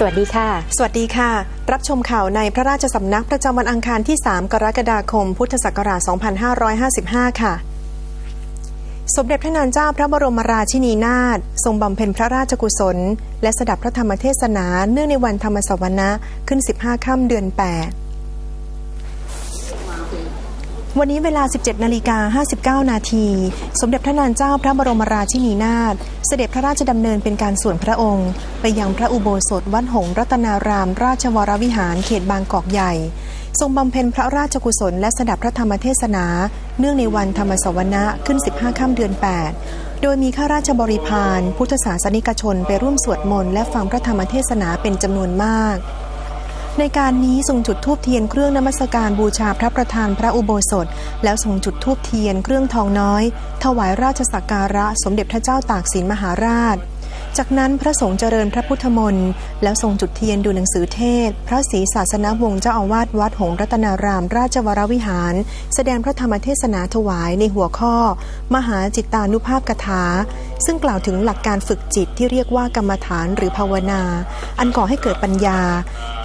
สวัสดีค่ะ สวัสดีค่ะ รับชมข่าวในพระราชสำนักประจำวันอังคารที่ 3 กรกฎาคม พุทธศักราช 2555 ค่ะ สมเด็จพระนางเจ้าพระบรมราชินีนาถทรงบำเพ็ญพระราชกุศล และสดับพระธรรมเทศนาเนื่องในวันธรรมสวนะขึ้น 15 ค่ำเดือน 8 วันนี้เวลา 17 นาฬิกา 59 นาที สมเด็จพระนางเจ้าพระบรมราชินีนาถ เสด็จพระราชดำเนินเป็นการส่วนพระองค์ ไปยังพระอุโบสถวัดหงรัตนาราม ราชวรวิหารเขตบางกอกใหญ่ ทรงบำเพ็ญพระราชกุศลและสดับพระธรรมเทศนา เนื่องในวันธรรมสวนะขึ้น 15 ค่ำเดือน 8โดยมีข้าราชบริพาร พุทธศาสนิกชนไปร่วมสวดมนต์และฟังพระธรรมเทศนาเป็นจำนวนมาก ในการนี้ทรงจุดทูบเทียนเครื่องนมัสการบูชาพระประธานพระอุโบสถ แล้วทรงจุดทูบเทียนเครื่องทองน้อย ถวายราชสักการะสมเด็จพระเจ้าตากสินมหาราช จากนั้นพระสงฆ์เจริญพระพุทธมนต์แล้วทรงจุดเทียนดูหนังสือเทศ พระศรีศาสนวงศ์เจ้าอาวาสวัดหงรัตนาราม ราชวรวิหาร แสดงพระธรรมเทศนาถวายในหัวข้อ มหาจิตตานุภาพกถา ซึ่งกล่าวถึงหลักการฝึกจิตที่เรียกว่ากรรมฐานหรือภาวนา อันก่อให้เกิดปัญญา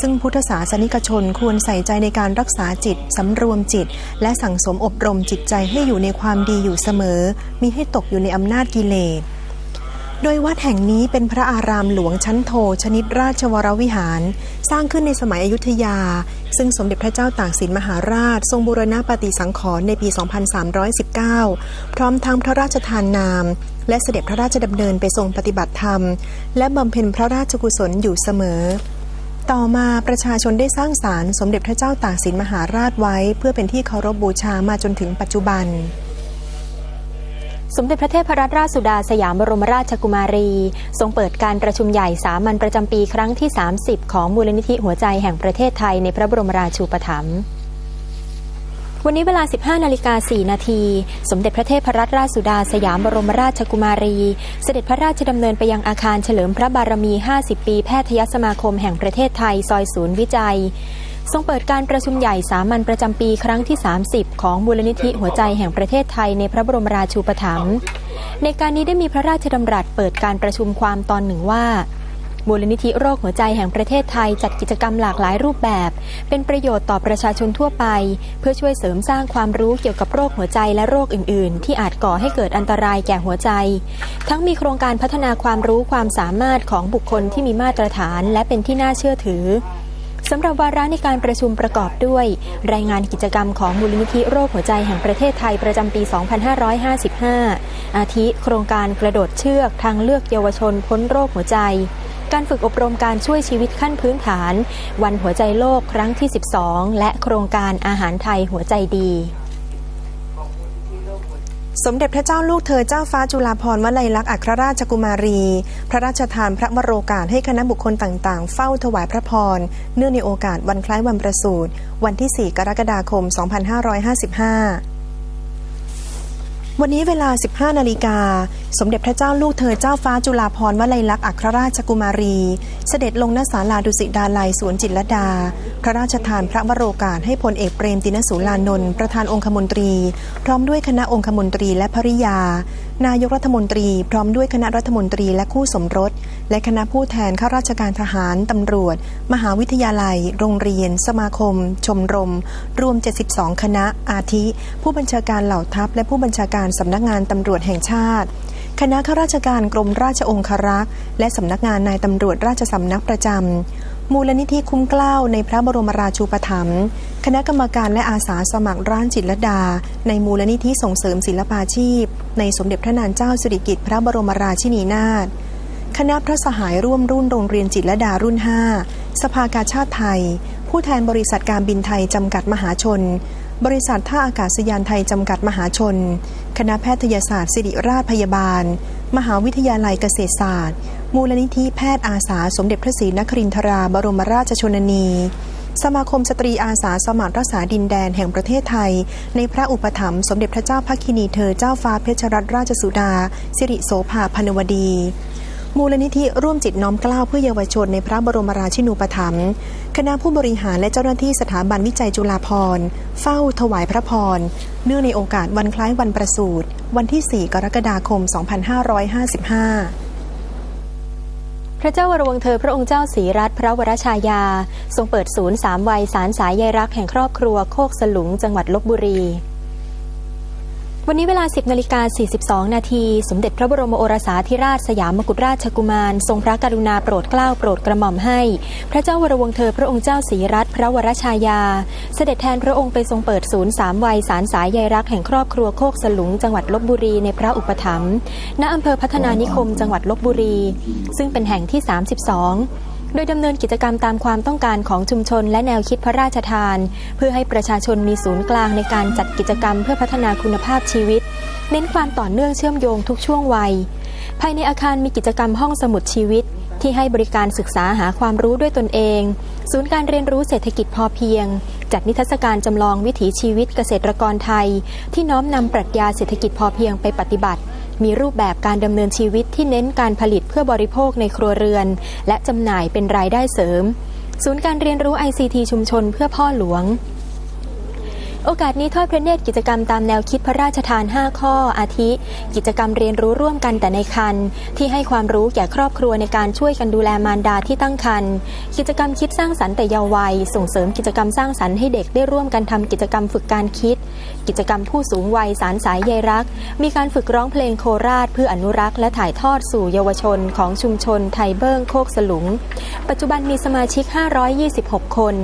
ซึ่งพุทธศาสนิกชนควรใส่ใจในการรักษาจิตสำรวมจิต และสั่งสมอบรมจิตใจให้อยู่ในความดีอยู่เสมอมิให้ตกอยู่ในอำนาจกิเลส โดยวัดแห่งนี้เป็นพระอารามหลวงชั้นโท ชนิดราชวรวิหาร สร้างขึ้นในสมัยอยุธยา ซึ่งสมเด็จพระเจ้าตากสินมหาราช ทรงบูรณะปฏิสังขรณ์ในปี 2319 พร้อมทั้งพระราชทานนาม และเสด็จพระราชดำเนินไปทรงปฏิบัติธรรม และบำเพ็ญพระราชกุศลอยู่เสมอต่อมาประชาชนได้สร้างศาลสมเด็จพระเจ้าตากสินมหาราชไว้ เพื่อเป็นที่เคารพบูชามาจนถึงปัจจุบัน สมเด็จพระเทพรัตนราชสุดาสยามบรมราชกุมารี ทรงเปิดการประชุมใหญ่สามัญประจำปีครั้งที่ 30 ของมูลนิธิหัวใจแห่งประเทศไทยในพระบรมราชูปถัมภ์วันนี้เวลา 15 นาฬิกา 4 นาที สมเด็จพระเทพรัตนราชสุดาสยามบรมราชกุมารี เสด็จพระราชดำเนินไปยังอาคารเฉลิมพระบารมี 50 ปี แพทยสมาคมแห่งประเทศไทย ซอยศูนย์วิจัย ทรงเปิดการประชุมใหญ่สามัญประจำปีครั้งที่ 30 ของมูลนิธิหัวใจแห่งประเทศไทยในพระบรมราชูปถัมภ์ในการนี้ได้มีพระราชดำรัสเปิดการประชุมความตอนหนึ่งว่ามูลนิธิโรคหัวใจแห่งประเทศไทยจัดกิจกรรมหลากหลายรูปแบบ เป็นประโยชน์ต่อประชาชนทั่วไป เพื่อช่วยเสริมสร้างความรู้เกี่ยวกับโรคหัวใจและโรคอื่น ๆ ที่อาจก่อให้เกิดอันตรายแก่หัวใจ ทั้งมีโครงการพัฒนาความรู้ความสามารถของบุคคลที่มีมาตรฐาน และเป็นที่น่าเชื่อถือ สำหรับวาระในการประชุมประกอบด้วย รายงานกิจกรรมของมูลนิธิโรคหัวใจแห่งประเทศไทยประจำปี 2555 อาทิ โครงการกระโดดเชือกทางเลือกเยาวชนพ้นโรคหัวใจ การฝึกอบรมการช่วยชีวิตขั้นพื้นฐาน วันหัวใจโลกครั้งที่ 12 และโครงการอาหารไทยหัวใจดี สมเด็จพระเจ้าลูกเธอเจ้าฟ้าจุฬาภรณ์วลัยลักษณ์อัครราชกุมารี พระราชทานพระวโรกาสให้คณะบุคคลต่างๆ เฝ้าถวายพระพร เนื่องในโอกาสวันคล้ายวันประสูติวันที่ 4 กรกฎาคม 2555 วันนี้เวลา 15 นาฬิกา สมเด็จพระเจ้าลูกเธอเจ้าฟ้าจุฬาภรณ์วลัยลักษณ์อัครราชกุมารี เสด็จลงณศาลาดุสิตดาลัยสวนจิตรดา พระราชทานพระวโรกาสให้พลเอกเปรมตินสุรานนท์ประธานองคมนตรี พร้อมด้วยคณะองคมนตรีและภริยา นายกรัฐมนตรี พร้อมด้วยคณะรัฐมนตรีและคู่สมรส และคณะผู้แทนข้าราชการทหาร ตำรวจ มหาวิทยาลัย โรงเรียน สมาคม ชมรม รวม 72 คณะ อาทิ ผู้บัญชาการเหล่าทัพ และผู้บัญชาการสำนักงานตำรวจแห่งชาติ คณะข้าราชการกรมราชองครักษ์ และสำนักงานนายตำรวจราชสำนักประจำ มูลนิธิคุ้มเกล้าในพระบรมราชูปถัมภ์คณะกรรมการและอาสาสมัครร้านจิตรดา ในมูลนิธิส่งเสริมศิลปาชีพ ในสมเด็จพระนางเจ้าสิริกิติ์พระบรมราชินีนาถคณะพระสหายร่วมรุ่นโรงเรียนจิตรดารุ่น 5 สภากาชาติไทย ผู้แทนบริษัทการบินไทยจำกัดมหาชน บริษัทท่าอากาศยานไทยจำกัดมหาชน คณะแพทยศาสตร์ศิริราชพยาบาล มหาวิทยาลัยเกษตรศาสตร์ มูลนิธิแพทย์อาสาสมเด็จพระศรีนครินทราบรมราชชนนี สมาคมสตรีอาสาสมัครรักษาดินแดนแห่งประเทศไทย ในพระอุปถัมภ์สมเด็จพระเจ้าพักคินีเธอเจ้าฟ้าเพชรรัตนราชสุดา สิริโสภาพนวดี มูลนิธิร่วมจิตน้อมเกล้าเพื่อเยาวชนในพระบรมราชินูปถัมภ์คณะผู้บริหารและเจ้าหน้าที่สถาบันวิจัยจุฬาภรณ์เฝ้าถวายพระพร เนื่องในโอกาสวันคล้ายวันประสูติวันที่ 4 กรกฎาคม 2555พระเจ้าวรวงเธอพระองค์เจ้าศรีรัตน์พระวรชายา ทรงเปิดศูนย์สามวัยสารสายใยรักแห่งครอบครัวโคกสลุงจังหวัดลบบุรี วันนี้เวลา 10นาฬิกา42 นาที สมเด็จพระบรมโอรสาธิราชสยามกุฎราชกุมาร ทรงพระกรุณาโปรดเกล้าโปรดกระหม่อมให้ พระเจ้าวรวงเธอพระองค์เจ้าศรีรัตน์พระวรชายา เสด็จแทนพระองค์ไปทรงเปิดศูนย์สามวัยสารสายใยรักแห่งครอบครัวโคกสลุง จังหวัดลบบุรีในพระอุปถัมภ์ณอำเภอพัฒนานิคม จังหวัดลบบุรี ซึ่งเป็นแห่งที่ 32 โดยดำเนินกิจกรรมตามความต้องการของชุมชน และแนวคิดพระราชทาน เพื่อให้ประชาชนมีศูนย์กลางในการจัดกิจกรรมเพื่อพัฒนาคุณภาพชีวิต เน้นความต่อเนื่องเชื่อมโยงทุกช่วงวัย ภายในอาคารมีกิจกรรมห้องสมุดชีวิต ที่ให้บริการศึกษาหาความรู้ด้วยตนเอง ศูนย์การเรียนรู้เศรษฐกิจพอเพียง จัดนิทรรศการจำลองวิถีชีวิตเกษตรกรไทย ที่น้อมนำปรัชญาเศรษฐกิจพอเพียงไปปฏิบัติ มีรูปแบบการดำเนินชีวิตที่เน้นการผลิตเพื่อบริโภคในครัวเรือน และจำหน่ายเป็นรายได้เสริม ศูนย์การเรียนรู้ ICT ชุมชนเพื่อพ่อหลวง โอกาสนี้ทอดพระเนตรกิจกรรมตามแนวคิดพระราชทาน 5 ข้ออาทิ กิจกรรมเรียนรู้ร่วมกันแต่ในคันที่ให้ความรู้แก่ครอบครัวในการช่วยกันดูแลมารดาที่ตั้งคันกิจกรรมคิดสร้างสรรค์แต่เยาว์วัย ส่งเสริมกิจกรรมสร้างสรรค์ให้เด็กได้ร่วมกันทำกิจกรรมฝึกการคิด กิจกรรมผู้สูงวัยสารสายใยรัก มีการฝึกร้องเพลงโคราช เพื่ออนุรักษ์และถ่ายทอดสู่เยาวชน ของชุมชนไทเบิ้งโคกสลุง ปัจจุบันมีสมาชิก 526 คน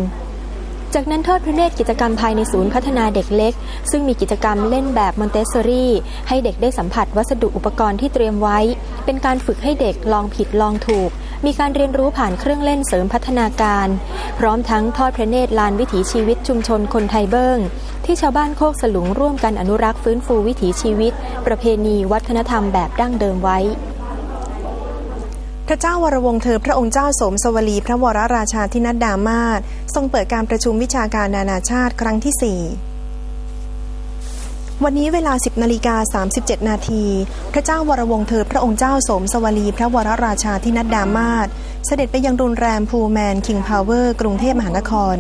จากนั้นทอดพระเนตรกิจกรรมภายในศูนย์พัฒนาเด็กเล็ก ซึ่งมีกิจกรรมเล่นแบบมอนเตสซอรี่ให้เด็กได้สัมผัสวัสดุอุปกรณ์ที่เตรียมไว้ เป็นการฝึกให้เด็กลองผิดลองถูก มีการเรียนรู้ผ่านเครื่องเล่นเสริมพัฒนาการ พร้อมทั้งทอดพระเนตรลานวิถีชีวิตชุมชนคนไทยเบิ้งที่ชาวบ้านโคกสลุงร่วมกันอนุรักษ์ฟื้นฟูวิถีชีวิต ประเพณีวัฒนธรรมแบบดั้งเดิมไว้พระเจ้าวรวงเธอพระองค์เจ้าสมสวลีพระวรราชาธินัดดามาศ ทรงเปิดการประชุมวิชาการนานาชาติครั้งที่ 4 วันนี้เวลา 10นาฬิกา37 นาที พระเจ้าวรวงศ์เธอพระองค์เจ้าสมสวลี พระวรราชาธินัดดามาศเสด็จไปยังโรงแรมพูแมน คิงพาวเวอร์ กรุงเทพมหานคร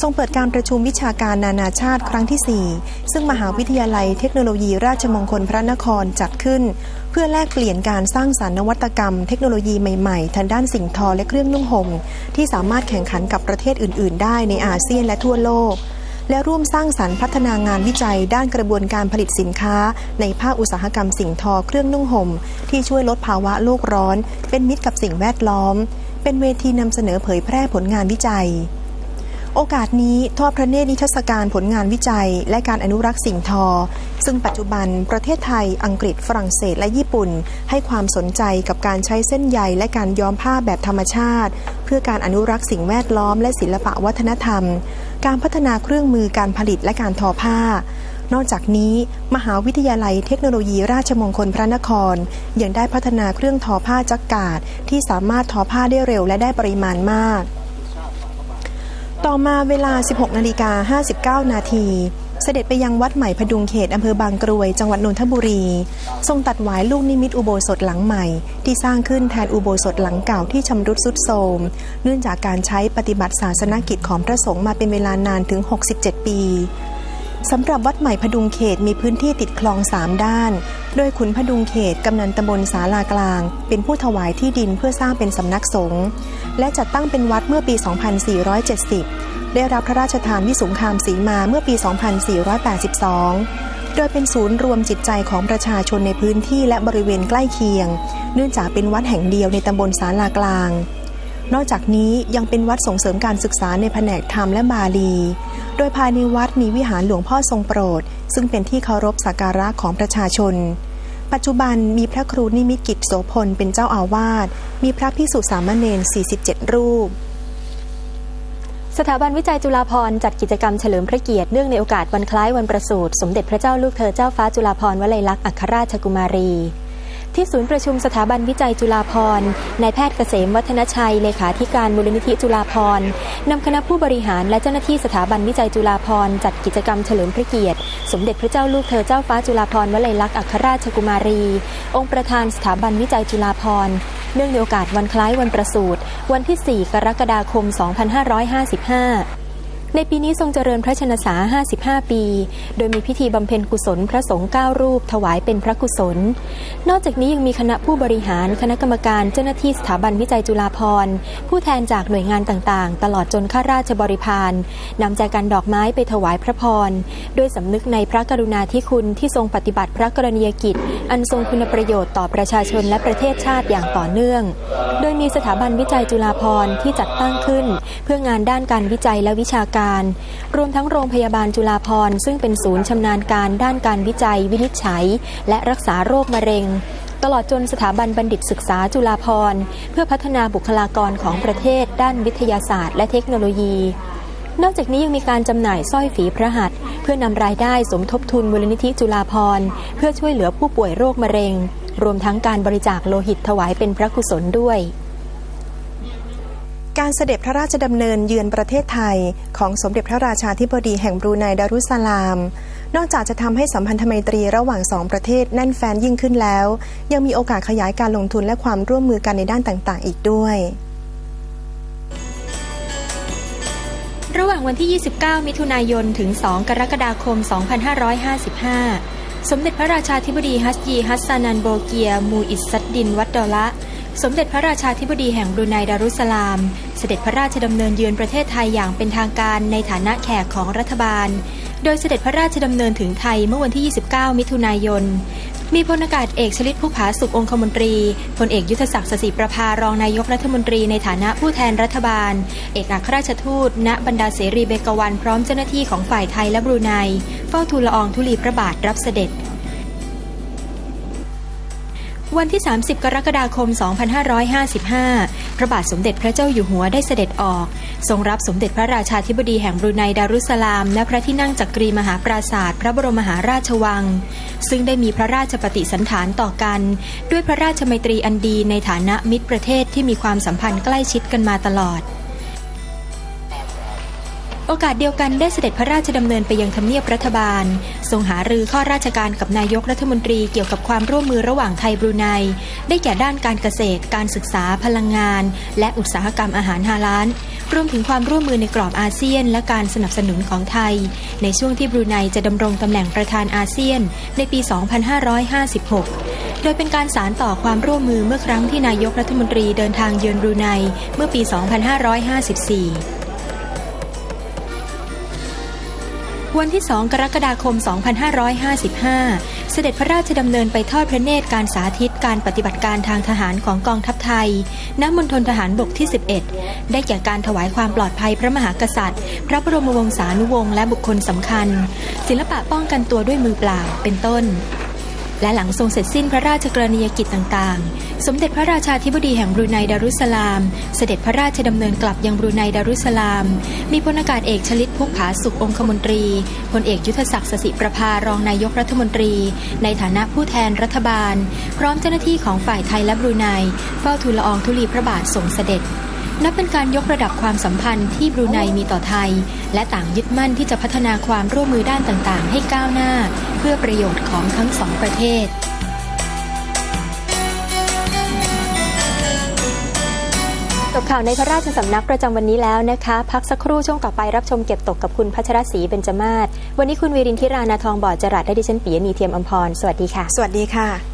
ทรงเปิดการประชุมวิชาการนานาชาติครั้งที่ 4 ซึ่งมหาวิทยาลัยเทคโนโลยีราชมงคลพระนครจัดขึ้น เพื่อแลกเปลี่ยนการสร้างสารรค์นวัตกรรม เทคโนโลยีใหม่ๆทางด้านสิ่งทอและเครื่องนุ่งห่มที่สามารถแข่งขันกับประเทศอื่น ๆ ได้ในอาเซียนและทั่วโลก และร่วมสร้างสรรค์พัฒนางานวิจัย ด้านกระบวนการผลิตสินค้า ในภาคอุตสาหกรรมสิ่งทอเครื่องนุ่งห่มที่ช่วยลดภาวะโลกร้อน เป็นมิตรกับสิ่งแวดล้อม เป็นเวทีนำเสนอเผยแพร่ผลงานวิจัยโอกาสนี้ทอดพระเนตรนิทรรศการผลงานวิจัย และการอนุรักษ์สิ่งทอ ซึ่งปัจจุบันประเทศไทย อังกฤษ ฝรั่งเศสและญี่ปุ่น ให้ความสนใจกับการใช้เส้นใยและการย้อมผ้าแบบธรรมชาติ เพื่อการอนุรักษ์สิ่งแวดล้อมและศิลปะวัฒนธรรม การพัฒนาเครื่องมือการผลิตและการทอผ้า นอกจากนี้ มหาวิทยาลัยเทคโนโลยีราชมงคลพระนคร ยังได้พัฒนาเครื่องทอผ้าจักกาดที่สามารถทอผ้าได้เร็วและได้ปริมาณมาก ต่อมาเวลา 16นาฬิกา59 นาที เสด็จไปยังวัดใหม่พดุงเขตอำเภอบางกรวย จังหวัดนนทบุรี ทรงตัดหวายลูกนิมิตอุโบสถหลังใหม่ ที่สร้างขึ้นแทนอุโบสถหลังเก่าที่ชำรุดสุดโทรมเนื่องจากการใช้ปฏิบัติศาสนกิจของพระสงฆ์มาเป็นเวลานานถึง 67 ปี สำหรับวัดใหม่พดุงเขตมีพื้นที่ติดคลองสามด้าน โดยขุนพดุงเขตกำนันตำบลสาลากลาง เป็นผู้ถวายที่ดินเพื่อสร้างเป็นสำนักสงฆ์และจัดตั้งเป็นวัดเมื่อปี 2470 ได้รับพระราชทานวิสุงคามศรีมาเมื่อปี 2482 โดยเป็นศูนย์รวมจิตใจของประชาชนในพื้นที่และบริเวณใกล้เคียง เนื่องจากเป็นวัดแห่งเดียวในตำบลสาลากลาง นอกจากนี้ยังเป็นวัดส่งเสริมการศึกษาในแผนกธรรมและบาลี โดยภายในวัดมีวิหารหลวงพ่อทรงโปรด ซึ่งเป็นที่เคารพสักการะของประชาชน ปัจจุบันมีพระครูนิมิตกิจโสพลเป็นเจ้าอาวาส มีพระพิสุสามเณร 47 รูปสถาบันวิจัยจุฬาภรณ์จัดกิจกรรมเฉลิมพระเกียรติเนื่องในโอกาสวันคล้ายวันประสูติสมเด็จพระเจ้าลูกเธอเจ้าฟ้าจุฬาภรณ์วลัยลักษณ์อัครราชกุมารี ที่ศูนย์ประชุมสถาบันวิจัยจุฬาภรณ์นายแพทย์เกษมวัฒนชัยเลขาธิการมูลนิธิจุฬาภรณ์นำคณะผู้บริหารและเจ้าหน้าที่สถาบันวิจัยจุฬาภรณ์จัดกิจกรรมเฉลิมพระเกียรติ สมเด็จพระเจ้าลูกเธอเจ้าฟ้าจุฬาภรณ์วลัยลักษณ์อัครราชกุมารี องค์ประธานสถาบันวิจัยจุฬาภรณ์เนื่องในโอกาสวันคล้ายวันประสูติวันที่ 4 กรกฎาคม 2555 ในปีนี้ทรงเจริญพระชนษา 55 ปี โดยมีพิธีบำเพ็ญกุศลพระสงฆ์9รูป ถวายเป็นพระกุศล นอกจากนี้ยังมีคณะผู้บริหาร คณะกรรมการเจ้าหน้าที่สถาบันวิจัยจุฬาภรณ์ผู้แทนจากหน่วยงานต่างๆ ตลอดจนข้าราชบริพารนำใจกันดอกไม้ไปถวายพระพร ด้วยสำนึกในพระกรุณาธิคุณที่ทรงปฏิบัติพระกรณียกิจ อันทรงคุณประโยชน์ต่อประชาชนและประเทศชาติอย่างต่อเนื่อง โดยมีสถาบันวิจัยจุฬาภรณ์ที่จัดตั้งขึ้น เพื่องานด้านการวิจัยและวิชาการรวมทั้งโรงพยาบาลจุฬาภรณ์ซึ่งเป็นศูนย์ชำนาญการด้านการวิจัย วินิจฉัย และรักษาโรคมะเร็ง ตลอดจนสถาบันบัณฑิตศึกษาจุฬาภรณ์เพื่อพัฒนาบุคลากรของประเทศ ด้านวิทยาศาสตร์ และเทคโนโลยีนอกจากนี้ยังมีการจำหน่ายสร้อยฝีพระหัตถ์เพื่อนำรายได้สมทบทุนมูลนิธิจุฬาภรณ์เพื่อช่วยเหลือผู้ป่วยโรคมะเร็ง รวมทั้งการบริจาคโลหิตถวายเป็นพระกุศลด้วย การเสด็จพระราชดำเนินเยือนประเทศไทย ของสมเด็จพระราชาธิบดีแห่งบรูไนดารุสลาม นอกจากจะทำให้สัมพันธไมตรีระหว่างสองประเทศแน่นแฟนยิ่งขึ้นแล้ว ยังมีโอกาสขยายการลงทุนและความร่วมมือกันในด้านต่างๆ อีกด้วยระหว่างวันที่ 29 มิถุนายน ถึง 2 กรกฎาคม 2555 สมเด็จพระราชาธิบดีฮัสยีฮัสซานันโบเกีย มูอิสซัดดิน วัดดอละ สมเด็จพระราชาธิบดีแห่งบรูไนดารุสสลาม เสด็จพระราชดำเนินเยือนประเทศไทยอย่างเป็นทางการในฐานะแขกของรัฐบาล โดยเสด็จพระราชดำเนินถึงไทยเมื่อวันที่ 29 มิถุนายน มีพลอากาศเอกชลิตผู้ผาสุของคมนตรี พลเอกยุทธศักดิ์สสิประภารองนายกรัฐมนตรีในฐานะผู้แทนรัฐบาล เอกอัครราชทูต ณ บรรดาเสรีเบกวันพร้อมเจ้าหน้าที่ของฝ่ายไทยและบรูไน เฝ้าทูลละอองธุลีพระบาทรับเสด็จ วันที่ 30 กรกฎาคม 2555 พระบาทสมเด็จพระเจ้าอยู่หัวได้เสด็จออก ทรงรับสมเด็จพระราชาธิบดีแห่งบรูไนดารุสลาม ณ พระที่นั่งจักรีมหาปราศาสตร์พระบรมมหาราชวัง ซึ่งได้มีพระราชปฏิสันฐานต่อกัน ด้วยพระราชมัยตรีอันดีในฐานะมิตรประเทศที่มีความสัมพันธ์ใกล้ชิดกันมาตลอด โอกาสเดียวกันได้เสด็จพระราชดำเนินไปยังทำเนียบรัฐบาล ทรงหารือข้อราชการกับนายกรัฐมนตรีเกี่ยวกับความร่วมมือระหว่างไทยบรูไน ได้แก่ด้านการเกษตร การศึกษา พลังงาน และอุตสาหกรรมอาหารฮาลาลรวมถึงความร่วมมือในกรอบอาเซียน และการสนับสนุนของไทย ในช่วงที่บรูไนจะดำรงตำแหน่งประธานอาเซียน ในปี 2556 โดยเป็นการสารต่อความร่วมมือเมื่อครั้งที่นายกรัฐมนตรีเดินทางเยือนบรูไนเมื่อปี 2554 วันที่ 2 กรกฎาคม 2555 เสด็จพระราชดำเนินไปทอดพระเนตรการสาธิตการปฏิบัติการทางทหารของกองทัพไทย ณ มณฑลทหารบกที่ 11 ได้แก่การถวายความปลอดภัยพระมหากษัตริย์ พระบรมวงศานุวงศ์และบุคคลสำคัญ ศิลปะป้องกันตัวด้วยมือเปล่า เป็นต้น และหลังทรงเสร็จสิ้นพระราชกรณียกิจต่างๆ สมเด็จพระราชาธิบดีแห่งบรูไนดารุสลาม เสด็จพระราชดำเนินกลับยังบรูไนดารุสลาม มีพลอากาศเอกชลิตพุกผาสุของคมนตรีพลเอกยุทธศักดิ์สสิประภารองนายกรัฐมนตรี ในฐานะผู้แทนรัฐบาล พร้อมเจ้าหน้าที่ของฝ่ายไทยและบรูไนเฝ้าทูลละอองธุลีพระบาททรงเสด็จ นับเป็นการยกระดับความสัมพันธ์ที่บรูไนมีต่อไทย และต่างยึดมั่นที่จะพัฒนาความร่วมมือด้านต่างๆ ให้ก้าวหน้า เพื่อประโยชน์ของทั้งสองประเทศจบข่าวในพระราชสำนักประจำวันนี้แล้วนะคะ พักสักครู่ช่วงต่อไปรับชมเก็บตกกับคุณพัชรศรีเบญจมาศวันนี้คุณวีรินทิรานาทองบอดจรัสและดิฉันปียนีเทียมอมพรสวัสดีค่ะ สวัสดีค่ะ